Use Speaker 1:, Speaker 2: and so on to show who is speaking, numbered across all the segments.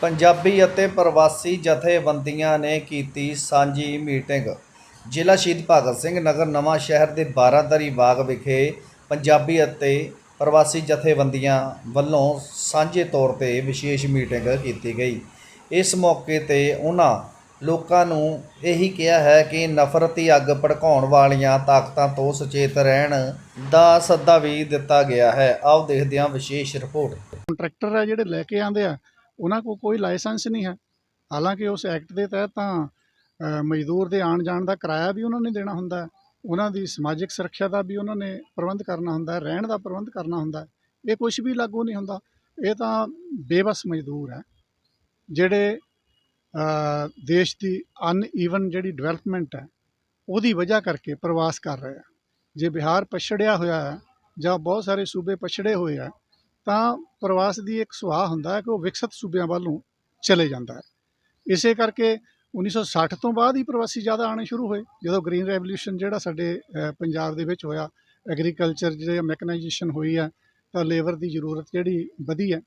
Speaker 1: ਪੰਜਾਬੀ ਅਤੇ ਪ੍ਰਵਾਸੀ ਜਥੇਬੰਦੀਆਂ ਨੇ ਕੀਤੀ ਸਾਂਝੀ ਮੀਟਿੰਗ। ਜ਼ਿਲ੍ਹਾ ਸ਼ਹੀਦ ਭਗਤ ਸਿੰਘ ਨਗਰ ਨਵਾਂ ਸ਼ਹਿਰ ਦੇ ਬਾਰਾਦਰੀ ਬਾਗ ਵਿਖੇ ਪੰਜਾਬੀ ਅਤੇ ਪ੍ਰਵਾਸੀ ਜਥੇਬੰਦੀਆਂ ਵੱਲੋਂ ਸਾਂਝੇ ਤੌਰ ਤੇ ਵਿਸ਼ੇਸ਼ ਮੀਟਿੰਗ ਕੀਤੀ ਗਈ। ਇਸ ਮੌਕੇ ਤੇ ਉਹਨਾਂ ਲੋਕਾਂ ਨੂੰ ਇਹੀ ਕਿਹਾ ਹੈ ਕਿ ਨਫ਼ਰਤੀ ਅੱਗ ਭੜਕਾਉਣ ਵਾਲੀਆਂ ਤਾਕਤਾਂ ਤੋਂ ਸੁਚੇਤ ਰਹਿਣ ਦਾ ਸੱਦਾ ਵੀ ਦਿੱਤਾ ਗਿਆ ਹੈ। ਆਓ ਦੇਖਦੇ ਹਾਂ ਵਿਸ਼ੇਸ਼ ਰਿਪੋਰਟ।
Speaker 2: ਕੰਟਰੈਕਟਰ ਹੈ ਜਿਹੜੇ ਲੈ ਕੇ ਆਉਂਦੇ ਆ ਉਹਨਾਂ ਕੋਲ ਕੋਈ ਲਾਇਸੈਂਸ ਨਹੀਂ ਹੈ। ਹਾਲਾਂਕਿ ਉਸ ਐਕਟ ਦੇ ਤਹਿਤ ਤਾਂ ਮਜ਼ਦੂਰ ਦੇ ਆਉਣ ਜਾਣ ਦਾ ਕਿਰਾਇਆ ਵੀ ਉਹਨਾਂ ਨੇ ਦੇਣਾ ਹੁੰਦਾ ਉਹਨਾਂ ਦੀ ਸਮਾਜਿਕ ਸੁਰੱਖਿਆ ਦਾ ਵੀ ਉਹਨਾਂ ਨੇ ਪ੍ਰਬੰਧ ਕਰਨਾ ਹੁੰਦਾ ਰਹਿਣ ਦਾ ਪ੍ਰਬੰਧ ਕਰਨਾ ਹੁੰਦਾ ਇਹ ਕੁਝ ਵੀ ਲਾਗੂ ਨਹੀਂ ਹੁੰਦਾ। ਇਹ ਤਾਂ ਬੇਬਸ ਮਜ਼ਦੂਰ ਹੈ, ਜਿਹੜੇ ਦੇਸ਼ ਦੀ ਅਨ ਈਵਨ ਜਿਹੜੀ ਡਿਵੈਲਪਮੈਂਟ ਹੈ, ਉਹਦੀ ਵਜ੍ਹਾ ਕਰਕੇ ਪ੍ਰਵਾਸ ਕਰ ਰਹੇ ਆ ਜੇ ਬਿਹਾਰ ਪਛੜਿਆ ਹੋਇਆ ਹੈ ਜਾਂ ਬਹੁਤ ਸਾਰੇ ਸੂਬੇ ਪਛੜੇ ਹੋਏ ਆ ਤਾਂ ਪ੍ਰਵਾਸ ਦੀ ਇੱਕ ਸੁਭਾਅ ਹੁੰਦਾ ਹੈ ਕਿ ਉਹ ਵਿਕਸਿਤ ਸੂਬਿਆਂ ਵੱਲ ਨੂੰ ਚਲੇ ਜਾਂਦਾ ਹੈ। ਇਸੇ ਕਰਕੇ 1960 ਤੋਂ ਬਾਅਦ ਹੀ ਪ੍ਰਵਾਸੀ ਜ਼ਿਆਦਾ ਆਉਣੇ ਸ਼ੁਰੂ ਹੋਏ। ਜਦੋਂ ਗ੍ਰੀਨ ਰੈਵੋਲੂਸ਼ਨ ਜਿਹੜਾ ਸਾਡੇ ਪੰਜਾਬ ਦੇ ਵਿੱਚ ਹੋਇਆ ਐਗਰੀਕਲਚਰ ਜਿਹੜੇ ਮੈਕਨਾਈਜੇਸ਼ਨ ਹੋਈ ਹੈ, ਤਾਂ ਲੇਬਰ ਦੀ ਜ਼ਰੂਰਤ ਜਿਹੜੀ ਵਧੀ ਹੈ,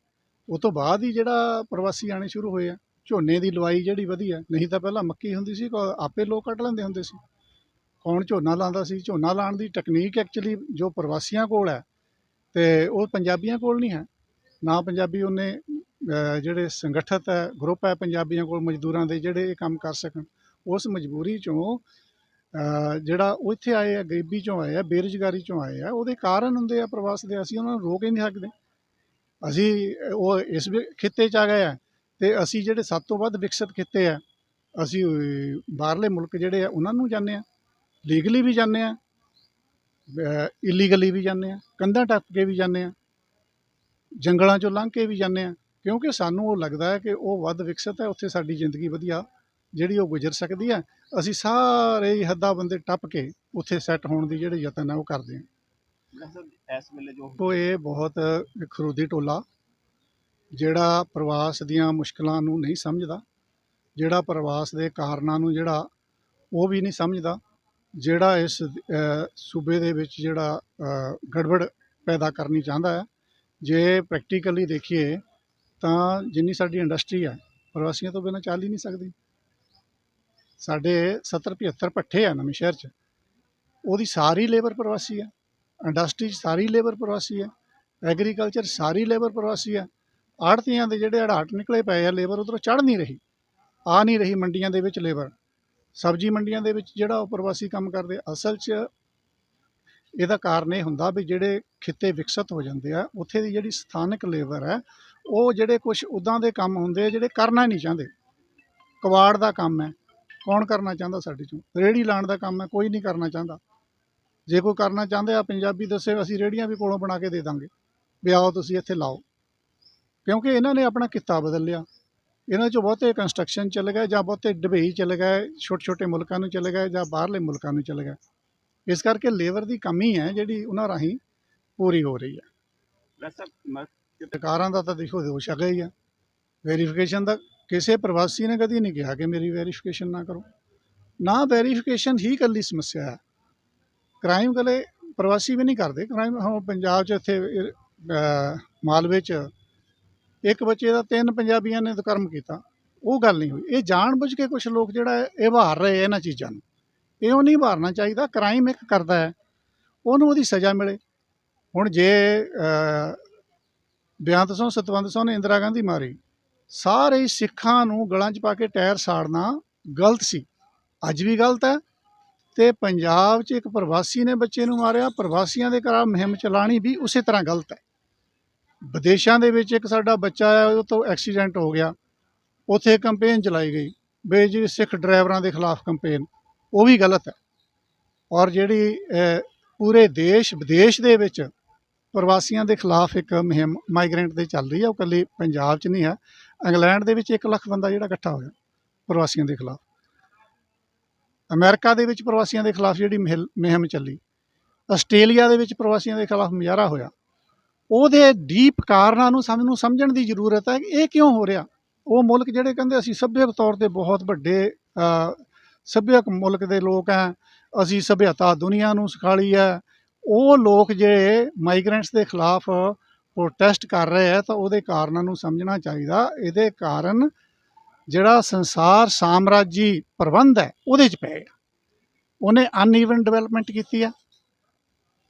Speaker 2: ਉਹ ਤੋਂ ਬਾਅਦ ਹੀ ਜਿਹੜਾ ਪ੍ਰਵਾਸੀ ਆਉਣੇ ਸ਼ੁਰੂ ਹੋਏ ਆ ਝੋਨੇ ਦੀ ਲਵਾਈ ਜਿਹੜੀ ਵਧੀ ਹੈ, ਨਹੀਂ ਤਾਂ ਪਹਿਲਾਂ ਮੱਕੀ ਹੁੰਦੀ ਸੀ, ਕੋ- ਆਪੇ ਲੋਕ ਕੱਢ ਲੈਂਦੇ ਹੁੰਦੇ ਸੀ। ਕੌਣ ਝੋਨਾ ਲਾਉਂਦਾ ਸੀ? ਝੋਨਾ ਲਾਉਣ ਦੀ ਟੈਕਨੀਕ ਐਕਚੁਅਲੀ ਜੋ ਪ੍ਰਵਾਸੀਆਂ ਕੋਲ ਹੈ ਤੇ ਉਹ ਪੰਜਾਬੀਆਂ ਕੋਲ ਨਹੀਂ ਹੈ। ਨਾ ਪੰਜਾਬੀ ਉਹਨੇ ਜਿਹੜੇ ਸੰਗਠਿਤ ਹੈ ਗਰੁੱਪ ਹੈ ਪੰਜਾਬੀਆਂ ਕੋਲ, ਮਜ਼ਦੂਰਾਂ ਦੇ ਜਿਹੜੇ ਇਹ ਕੰਮ ਕਰ ਸਕਣ, ਉਸ ਮਜਬੂਰੀ ਚੋਂ ਜਿਹੜਾ ਉਹ ਇੱਥੇ ਆਏ ਆ, ਗਰੀਬੀ ਚੋਂ ਆਏ ਆ, ਬੇਰੁਜ਼ਗਾਰੀ ਚੋਂ ਆਏ ਆ, ਉਹਦੇ ਕਾਰਨ ਹੁੰਦੇ ਆ ਪ੍ਰਵਾਸ ਦੇ। ਅਸੀਂ ਉਹਨਾਂ ਨੂੰ ਰੋਕ ਹੀ ਨਹੀਂ ਸਕਦੇ। ਅਸੀਂ, ਉਹ ਇਸ ਵੀ ਖਿੱਤੇ 'ਚ ਆ ਗਏ ਆ ਤੇ ਅਸੀਂ ਜਿਹੜੇ ਸਭ ਤੋਂ ਵੱਧ ਵਿਕਸਿਤ ਖਿੱਤੇ ਆ, ਅਸੀਂ ਬਾਹਰਲੇ ਮੁਲਕ ਜਿਹੜੇ ਆ, ਉਹਨਾਂ ਨੂੰ ਜਾਂਦੇ ਆ। ਲੀਗਲੀ ਵੀ ਜਾਂਦੇ ਆ। ਇਲੀਗਲੀ ਵੀ ਜਾਂਦੇ ਆ ਕੰਧਾਂ ਟੱਪ ਕੇ ਵੀ ਜਾਂਦੇ ਆ ਜੰਗਲਾਂ ਚੋਂ ਲੰਘ ਕੇ ਵੀ ਜਾਂਦੇ ਆ ਕਿਉਂਕਿ ਸਾਨੂੰ ਉਹ ਲੱਗਦਾ ਹੈ ਕਿ ਉਹ ਵੱਧ ਵਿਕਸਿਤ ਹੈ ਉੱਥੇ ਸਾਡੀ ਜ਼ਿੰਦਗੀ ਵਧੀਆ ਜਿਹੜੀ ਉਹ ਗੁਜ਼ਰ ਸਕਦੀ ਹੈ। ਅਸੀਂ ਸਾਰੇ ਹੀ ਹੱਦਾਂ ਬੰਦੇ ਟੱਪ ਕੇ ਉੱਥੇ ਸੈੱਟ ਹੋਣ ਦੀ ਜਿਹੜੇ ਯਤਨ ਹੈ ਉਹ ਕਰਦੇ ਹਾਂ।
Speaker 3: ਇਸ ਵੇਲੇ ਜੋ
Speaker 2: ਉਹ ਇਹ ਬਹੁਤ ਖਰੂਦੀ ਟੋਲਾ ਜਿਹੜਾ ਪ੍ਰਵਾਸ ਦੀਆਂ ਮੁਸ਼ਕਲਾਂ ਨੂੰ ਨਹੀਂ ਸਮਝਦਾ ਜਿਹੜਾ ਪ੍ਰਵਾਸ ਦੇ ਕਾਰਨਾਂ ਨੂੰ ਜਿਹੜਾ ਉਹ ਵੀ ਨਹੀਂ ਸਮਝਦਾ ਜਿਹੜਾ ਇਸ ਸੂਬੇ ਦੇ ਵਿੱਚ ਜਿਹੜਾ ਗੜਬੜ ਪੈਦਾ ਕਰਨੀ ਚਾਹੁੰਦਾ ਹੈ, ਜੇ ਪ੍ਰੈਕਟੀਕਲੀ ਦੇਖੀਏ ਤਾਂ ਜਿੰਨੀ ਸਾਡੀ ਇੰਡਸਟਰੀ ਹੈ, ਪ੍ਰਵਾਸੀਆਂ ਤੋਂ ਬਿਨਾਂ ਚੱਲ ਹੀ ਨਹੀਂ ਸਕਦੀ। ਸਾਡੇ 70 75 ਭੱਠੇ ਆ ਨਵੇਂ ਸ਼ਹਿਰ 'ਚ, ਉਹਦੀ ਸਾਰੀ ਲੇਬਰ ਪ੍ਰਵਾਸੀ ਹੈ ਇੰਡਸਟਰੀ 'ਚ ਸਾਰੀ ਲੇਬਰ ਪ੍ਰਵਾਸੀ ਹੈ ਐਗਰੀਕਲਚਰ ਸਾਰੀ ਲੇਬਰ ਪ੍ਰਵਾਸੀ ਹੈ ਆੜਤੀਆਂ ਦੇ ਜਿਹੜੇ ਅੜਾਟ ਨਿਕਲੇ ਪਏ ਆ ਲੇਬਰ ਉਧਰੋਂ ਚੜ ਨਹੀਂ ਰਹੀ, ਆ ਨਹੀਂ ਰਹੀ ਮੰਡੀਆਂ ਦੇ ਵਿੱਚ ਲੇਬਰ ਸਬਜ਼ੀ ਮੰਡੀਆਂ ਦੇ ਵਿੱਚ ਜਿਹੜਾ ਉਹ ਪ੍ਰਵਾਸੀ ਕੰਮ ਕਰਦੇ ਅਸਲ 'ਚ ਇਹਦਾ ਕਾਰਨ ਇਹ ਹੁੰਦਾ ਵੀ ਜਿਹੜੇ ਖਿੱਤੇ ਵਿਕਸਿਤ ਹੋ ਜਾਂਦੇ ਆ, ਉੱਥੇ ਦੀ ਜਿਹੜੀ ਸਥਾਨਕ ਲੇਬਰ ਹੈ, ਉਹ ਜਿਹੜੇ ਕੁਝ ਉਦਾਂ ਦੇ ਕੰਮ ਹੁੰਦੇ ਆ ਜਿਹੜੇ ਕਰਨਾ ਨਹੀਂ ਚਾਹੁੰਦੇ। ਕਵਾੜ ਦਾ ਕੰਮ ਹੈ, ਕੌਣ ਕਰਨਾ ਚਾਹੁੰਦਾ ਸਾਡੇ ਚੋਂ? ਰੇੜੀ ਲਾਉਣ ਦਾ ਕੰਮ ਹੈ, ਕੋਈ ਨਹੀਂ ਕਰਨਾ ਚਾਹੁੰਦਾ। ਜੇ ਕੋਈ ਕਰਨਾ ਚਾਹੁੰਦੇ ਆ, ਪੰਜਾਬੀ ਦੱਸੇ, ਅਸੀਂ ਰੇੜੀਆਂ ਵੀ ਕੋਲੋਂ ਬਣਾ ਕੇ ਦੇ ਦਾਂਗੇ। ਵੀ ਆਓ ਤੁਸੀਂ ਇੱਥੇ ਲਾਓ। ਕਿਉਂਕਿ ਇਹਨਾਂ ਨੇ ਆਪਣਾ ਕਿੱਤਾ ਬਦਲ ਲਿਆ। ਇਹਨਾਂ 'ਚੋਂ ਬਹੁਤੇ ਕੰਸਟਰਕਸ਼ਨ ਚਲੇ ਗਏ ਜਾਂ ਬਹੁਤੇ ਦੁਬਈ ਚਲੇ ਗਏ ਛੋਟੇ ਛੋਟੇ ਮੁਲਕਾਂ ਨੂੰ ਚਲੇ ਗਏ ਜਾਂ ਬਾਹਰਲੇ ਮੁਲਕਾਂ ਨੂੰ ਚਲੇ ਗਏ। ਇਸ ਕਰਕੇ ਲੇਬਰ ਦੀ ਕਮੀ ਹੈ ਜਿਹੜੀ ਉਹਨਾਂ ਰਾਹੀਂ ਪੂਰੀ ਹੋ ਰਹੀ ਹੈ। ਸਰਕਾਰਾਂ ਦਾ ਤਾਂ ਦੇਖੋ ਦੋਸ਼ ਹੈਗਾ ਹੀ। ਆ ਵੈਰੀਫਿਕੇਸ਼ਨ ਦਾ ਕਿਸੇ ਪ੍ਰਵਾਸੀ ਨੇ ਕਦੀ ਨਹੀਂ ਕਿਹਾ ਕਿ ਮੇਰੀ ਵੈਰੀਫਿਕੇਸ਼ਨ ਨਾ ਕਰੋ। ਨਾ ਵੈਰੀਫਿਕੇਸ਼ਨ ਹੀ ਇਕੱਲੀ ਸਮੱਸਿਆ ਹੈ। ਕ੍ਰਾਈਮ ਕਲੇ ਪ੍ਰਵਾਸੀ ਵੀ ਨਹੀਂ ਕਰਦੇ। ਕ੍ਰਾਈਮ ਹੁਣ ਪੰਜਾਬ 'ਚ ਇੱਥੇ ਮਾਲਵੇ 'ਚ ਇੱਕ ਬੱਚੇ ਦਾ ਤਿੰਨ ਪੰਜਾਬੀਆਂ ਨੇ ਦੁਕਰਮ ਕੀਤਾ ਉਹ ਗੱਲ ਨਹੀਂ ਹੋਈ। ਇਹ ਜਾਣਬੁੱਝ ਕੇ ਕੁਝ ਲੋਕ ਜਿਹੜਾ ਹੈ, ਇਹ ਵਾਰ ਰਹੇ ਇਹਨਾਂ ਚੀਜ਼ਾਂ ਨੂੰ। ਇਹ ਉਹ ਨਹੀਂ ਵਾਰਨਾ ਚਾਹੀਦਾ ਕ੍ਰਾਈਮ ਇੱਕ ਕਰਦਾ ਹੈ ਉਹਨੂੰ ਉਹਦੀ ਸਜ਼ਾ ਮਿਲੇ। ਹੁਣ ਜੇ ਅਹ, ਬੇਅੰਤ ਸਿੰਘ ਸਤਵੰਤ ਸਿੰਘ ਨੇ ਇੰਦਰਾ ਗਾਂਧੀ ਮਾਰੀ ਸਾਰੇ ਹੀ ਸਿੱਖਾਂ ਨੂੰ ਗਲਾਂ 'ਚ ਪਾ ਕੇ ਟਾਇਰ ਸਾੜਨਾ ਗਲਤ ਸੀ। ਅੱਜ ਵੀ ਗਲਤ ਹੈ ਤੇ ਪੰਜਾਬ 'ਚ ਇੱਕ ਪ੍ਰਵਾਸੀ ਨੇ ਬੱਚੇ ਨੂੰ ਮਾਰਿਆ ਪ੍ਰਵਾਸੀਆਂ ਦੇ ਖਿਲਾਫ ਮੁਹਿੰਮ ਚਲਾਣੀ ਵੀ ਉਸੇ ਤਰ੍ਹਾਂ ਗਲਤ ਹੈ। ਵਿਦੇਸ਼ਾਂ ਦੇ ਵਿੱਚ ਇੱਕ ਸਾਡਾ ਬੱਚਾ ਆ ਉਹ ਤੋਂ ਐਕਸੀਡੈਂਟ ਹੋ ਗਿਆ। ਉੱਥੇ ਕੰਪੇਨ ਚਲਾਈ ਗਈ ਵੀ ਜੀ ਸਿੱਖ ਡਰਾਈਵਰਾਂ ਦੇ ਖਿਲਾਫ ਕੰਪੇਨ ਉਹ ਵੀ ਗਲਤ ਹੈ। ਔਰ ਜਿਹੜੀ ਪੂਰੇ ਦੇਸ਼, ਵਿਦੇਸ਼ ਦੇ ਵਿੱਚ ਪ੍ਰਵਾਸੀਆਂ ਦੇ ਖਿਲਾਫ ਇੱਕ ਮੁਹਿੰਮ ਮਾਈਗ੍ਰੈਂਟ ਦੇ ਚੱਲ ਰਹੀ ਹੈ, ਉਹ ਇਕੱਲੀ ਪੰਜਾਬ 'ਚ ਨਹੀਂ ਹੈ, ਇੰਗਲੈਂਡ ਦੇ ਵਿੱਚ 1 ਲੱਖ ਬੰਦਾ ਜਿਹੜਾ ਇਕੱਠਾ ਹੋਇਆ ਪ੍ਰਵਾਸੀਆਂ ਦੇ ਖਿਲਾਫ। ਅਮਰੀਕਾ ਦੇ ਵਿੱਚ ਪ੍ਰਵਾਸੀਆਂ ਦੇ ਖਿਲਾਫ ਜਿਹੜੀ ਮਿਹਲ- ਮੁਹਿੰਮ ਚੱਲੀ, ਆਸਟ੍ਰੇਲੀਆ ਦੇ ਵਿੱਚ ਪ੍ਰਵਾਸੀਆਂ ਦੇ ਖਿਲਾਫ ਮੁਜ਼ਾਹਰਾ ਹੋਇਆ। ਉਹਦੇ ਡੀਪ ਕਾਰਨਾਂ ਨੂੰ ਸਾਨੂੰ ਸਮਝਣ ਦੀ ਜ਼ਰੂਰਤ ਹੈ ਕਿ ਇਹ ਕਿਉਂ ਹੋ ਰਿਹਾ। ਉਹ ਮੁਲਕ ਜਿਹੜੇ ਕਹਿੰਦੇ ਅਸੀਂ ਸੱਭਿਅਕ ਤੌਰ ਤੇ ਬਹੁਤ ਵੱਡੇ ਸੱਭਿਅਕ ਮੁਲਕ ਦੇ ਲੋਕ ਹੈ, ਅਸੀਂ ਸਭਿਅਤਾ ਦੁਨੀਆ ਨੂੰ ਸਿਖਾਲੀ ਹੈ। ਉਹ ਲੋਕ ਜਿਹੜੇ ਮਾਈਗ੍ਰੈਂਟਸ ਦੇ ਖਿਲਾਫ ਪ੍ਰੋਟੈਸਟ ਕਰ ਰਹੇ ਆ ਤਾਂ ਉਹਦੇ ਕਾਰਨਾਂ ਨੂੰ ਸਮਝਣਾ ਚਾਹੀਦਾ। ਇਹਦੇ ਕਾਰਨ ਜਿਹੜਾ ਸੰਸਾਰ ਸਾਮਰਾਜੀ ਪ੍ਰਬੰਧ ਹੈ, ਉਹਦੇ 'ਚ ਪਏ ਆ। ਉਹਨੇ ਅਨਈਵਨ ਡਿਵੈਲਪਮੈਂਟ ਕੀਤੀ ਆ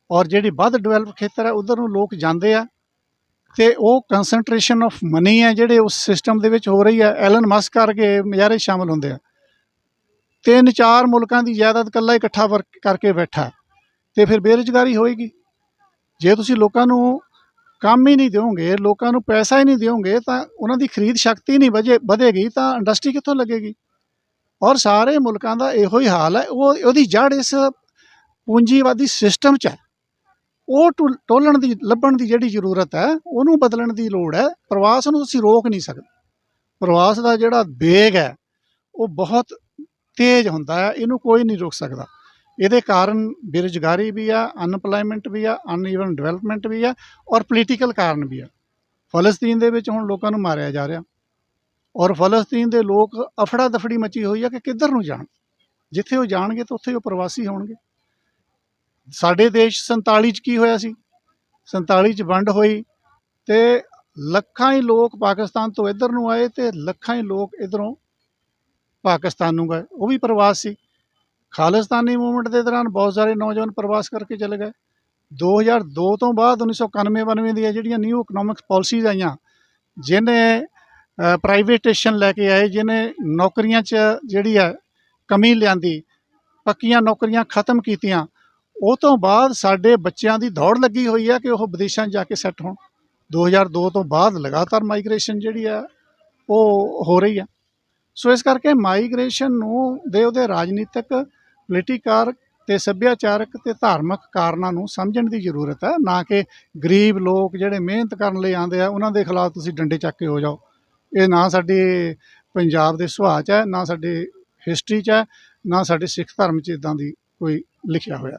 Speaker 2: ਔਰ ਜਿਹੜੀ ਵੱਧ ਡਿਵੈਲਪ ਖੇਤਰ ਹੈ ਉਧਰ ਨੂੰ ਲੋਕ ਜਾਂਦੇ ਆ ਤੇ ਉਹ ਕਨਸੈਂਟ੍ਰੇਸ਼ਨ ਆਫ ਮਨੀ ਹੈ ਜਿਹੜੇ ਉਸ ਸਿਸਟਮ ਦੇ ਵਿੱਚ ਹੋ ਰਹੀ ਹੈ। ਐਲਨ ਮਸਕ ਕਰਕੇ ਮਜ਼ਾਰੇ ਸ਼ਾਮਲ ਹੁੰਦੇ ਆ। ਤਿੰਨ ਚਾਰ ਮੁਲਕਾਂ ਦੀ ਜਾਇਦਾਦ ਇਕੱਲਾ ਇਕੱਠਾ ਵਰਕ ਕਰਕੇ ਬੈਠਾ ਹੈ, ਤੇ ਫਿਰ ਬੇਰੁਜ਼ਗਾਰੀ ਹੋਏਗੀ। ਜੇ ਤੁਸੀਂ ਲੋਕਾਂ ਨੂੰ ਕੰਮ ਹੀ ਨਹੀਂ ਦਿਓਗੇ ਲੋਕਾਂ ਨੂੰ ਪੈਸਾ ਹੀ ਨਹੀਂ ਦਿਓਗੇ ਤਾਂ ਉਹਨਾਂ ਦੀ ਖਰੀਦ ਸ਼ਕਤੀ ਨਹੀਂ ਵਧੇ ਵਧੇਗੀ ਤਾਂ ਇੰਡਸਟਰੀ ਕਿੱਥੋਂ ਲੱਗੇਗੀ? ਔਰ ਸਾਰੇ ਮੁਲਕਾਂ ਦਾ ਇਹੋ ਹੀ ਹਾਲ ਹੈ। ਉਹ ਉਹਦੀ ਜੜ ਇਸ ਪੂੰਜੀਵਾਦੀ ਸਿਸਟਮ 'ਚ ਹੈ। ਉਹ ਟੁ- ਟੋਲਣ ਦੀ, ਲੱਭਣ ਦੀ ਜਿਹੜੀ ਜ਼ਰੂਰਤ ਹੈ, ਉਹਨੂੰ ਬਦਲਣ ਦੀ ਲੋੜ ਹੈ। ਪ੍ਰਵਾਸ ਨੂੰ ਤੁਸੀਂ ਰੋਕ ਨਹੀਂ ਸਕਦੇ। ਪ੍ਰਵਾਸ ਦਾ ਜਿਹੜਾ ਵੇਗ ਹੈ, ਉਹ ਬਹੁਤ ਤੇਜ਼ ਹੁੰਦਾ ਹੈ, ਇਹਨੂੰ ਕੋਈ ਨਹੀਂ ਰੋਕ ਸਕਦਾ। ਇਹਦੇ ਕਾਰਨ ਬੇਰੁਜ਼ਗਾਰੀ ਵੀ ਆ ਅਨਪਲਾਈਮੈਂਟ ਵੀ ਆ ਅਨਈਵਨ ਡਿਵੈਲਪਮੈਂਟ ਵੀ ਆ ਔਰ ਪੋਲੀਟੀਕਲ ਕਾਰਨ ਵੀ ਆ। ਫਲਸਤੀਨ ਦੇ ਵਿੱਚ ਹੁਣ ਲੋਕਾਂ ਨੂੰ ਮਾਰਿਆ ਜਾ ਰਿਹਾ। ਔਰ ਫਲਸਤੀਨ ਦੇ ਲੋਕ ਅਫੜਾ ਦਫੜੀ ਮਚੀ ਹੋਈ ਆ ਕਿ ਕਿੱਧਰ ਨੂੰ ਜਾਣ? ਜਿੱਥੇ ਉਹ ਜਾਣਗੇ, ਤਾਂ ਉੱਥੇ ਉਹ ਪ੍ਰਵਾਸੀ ਹੋਣਗੇ। ਸਾਡੇ ਦੇਸ਼ 47 ਚ ਕੀ ਹੋਇਆ ਸੀ? 47 ਚ ਵੰਡ ਹੋਈ ਤੇ ਲੱਖਾਂ ਹੀ ਲੋਕ ਪਾਕਿਸਤਾਨ ਤੋਂ ਇੱਧਰ ਨੂੰ ਆਏ ਤੇ ਲੱਖਾਂ ਹੀ ਲੋਕ ਇਧਰੋਂ ਪਾਕਿਸਤਾਨ ਨੂੰ ਗਏ। ਉਹ ਵੀ ਪ੍ਰਵਾਸ ਸੀ। ਖਾਲਿਸਤਾਨੀ ਮੂਵਮੈਂਟ ਦੇ ਦੌਰਾਨ ਬਹੁਤ ਸਾਰੇ ਨੌਜਵਾਨ ਪ੍ਰਵਾਸ ਕਰਕੇ ਚਲੇ ਗਏ। 2002 ਤੋਂ ਬਾਅਦ 1991 92 ਦੀਆਂ ਜਿਹੜੀਆਂ ਨਿਊ ਇਕਨੋਮਿਕਸ ਪਾਲਿਸੀਜ਼ ਆਈਆਂ, ਜਿਹਨੇ ਪ੍ਰਾਈਵੇਟੇਸ਼ਨ ਲੈ ਕੇ ਆਏ, ਜਿਹਨੇ ਨੌਕਰੀਆਂ 'ਚ ਜਿਹੜੀ ਹੈ ਕਮੀ ਲਿਆਂਦੀ, ਪੱਕੀਆਂ ਨੌਕਰੀਆਂ ਖਤਮ ਕੀਤੀਆਂ ਉਹ ਤੋਂ ਬਾਅਦ ਸਾਡੇ ਬੱਚਿਆਂ ਦੀ ਦੌੜ ਲੱਗੀ ਹੋਈ ਹੈ ਕਿ ਉਹ ਵਿਦੇਸ਼ਾਂ 'ਚ ਜਾ ਕੇ ਸੈੱਟ ਹੋਣ। 2002 ਤੋਂ ਬਾਅਦ ਲਗਾਤਾਰ ਮਾਈਗ੍ਰੇਸ਼ਨ ਜਿਹੜੀ ਹੈ ਉਹ ਹੋ ਰਹੀ ਹੈ ਸੋ ਇਸ ਕਰਕੇ ਮਾਈਗ੍ਰੇਸ਼ਨ ਨੂੰ ਦੇ ਉਹਦੇ ਰਾਜਨੀਤਿਕ, ਪੋਲੀਟੀਕਾਰ ਤੇ ਸੱਭਿਆਚਾਰਕ ਤੇ ਧਾਰਮਿਕ ਕਾਰਨਾਂ ਨੂੰ ਸਮਝਣ ਦੀ ਜ਼ਰੂਰਤ ਹੈ ਨਾ ਕਿ ਗਰੀਬ ਲੋਕ ਜਿਹੜੇ ਮਿਹਨਤ ਕਰਨ ਲਈ ਆਉਂਦੇ ਆ, ਉਹਨਾਂ ਦੇ ਖਿਲਾਫ ਤੁਸੀਂ ਡੰਡੇ ਚੱਕ ਕੇ ਹੋ ਜਾਓ। ਇਹ ਨਾ ਸਾਡੇ ਪੰਜਾਬ ਦੇ ਸੁਭਾਅ 'ਚ ਹੈ, ਨਾ ਸਾਡੇ ਹਿਸਟਰੀ 'ਚ ਹੈ, ਨਾ ਸਾਡੇ ਸਿੱਖ ਧਰਮ 'ਚ ਇਦਾਂ ਦੀ ਕੋਈ ਲਿਖਿਆ ਹੋਇਆ।